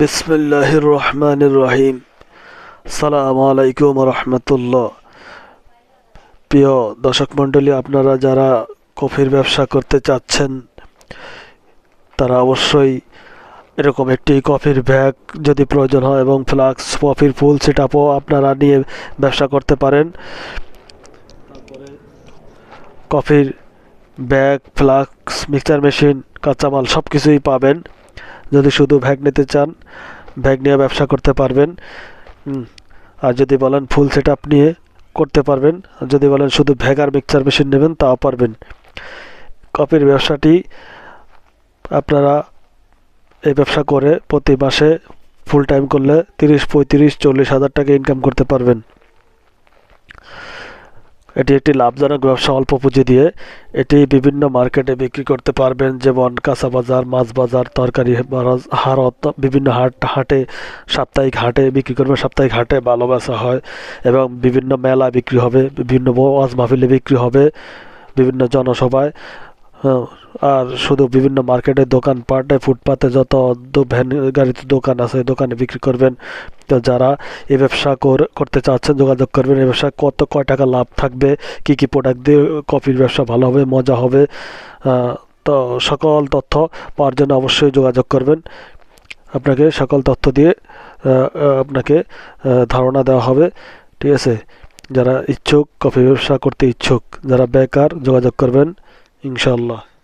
বিসমিল্লাহির রহমানির রহিম। সালাম আলাইকুম রহমতুল্লাহ। প্রিয় দর্শক মণ্ডলী, আপনারা যারা কফির ব্যবসা করতে চাচ্ছেন, তারা অবশ্যই এরকম একটি কফির ব্যাগ যদি প্রয়োজন হয় এবং ফ্লাক্স কফির ফুল সেটাপও আপনারা নিয়ে ব্যবসা করতে পারেন। কফির ব্যাগ, ফ্লাক্স মিক্সচার মেশিন, কাঁচামাল সব কিছুই পাবেন। যদি শুধু ব্যাগ নিতে চান ব্যাগ নিয়ে ব্যবসা করতে পারবেন। আর যদি বলেন ফুল সেট আপ নিয়ে করতে পারবেন, যদি বলেন শুধু ব্যাগ আর মিক্সচার মেশিন নেবেন, তাও পারবেন। কপির ব্যবসাটি আপনারা এই ব্যবসা করে প্রতি মাসে ফুল টাইম করলে তিরিশ, পঁয়ত্রিশ, চল্লিশ হাজার টাকা ইনকাম করতে পারবেন। এটি একটি লাভজনক ব্যবসা, অল্প পুঁজি দিয়ে। এটি বিভিন্ন মার্কেটে বিক্রি করতে পারবেন, যেমন কাঁচা বাজার, মাছ বাজার, তরকারি হারত বিভিন্ন হাট, হাটে, সাপ্তাহিক হাটে বিক্রি করবেন, সাপ্তাহিক হাটে ভালো ব্যবসা হয় এবং বিভিন্ন মেলা বিক্রি হবে, বিভিন্ন ওয়াজ মাহফিলে বিক্রি হবে, বিভিন্ন জনসভায়। আর শুধু বিভিন্ন মার্কেটে দোকানপাটে ফুটপাতে যত গাড়িতে দোকান আছে, দোকানে বিক্রি করবেন। তো যারা এই ব্যবসা কর- করতে চাচ্ছেন, যোগাযোগ করবেন, এই ব্যবসা কত কয় টাকা লাভ থাকবে, কি কি প্রোডাক্ট দিয়ে কফির ব্যবসা ভালো হবে, মজা হবে তো সকল তথ্য পাওয়ার জন্য অবশ্যই যোগাযোগ করবেন। আপনাকে সকল তথ্য দিয়ে আপনাকে ধারণা দেওয়া হবে। ঠিক আছে? যারা ইচ্ছুক কফি ব্যবসা করতে ইচ্ছুক, যারা বেকার, যোগাযোগ করবেন। إن شاء الله.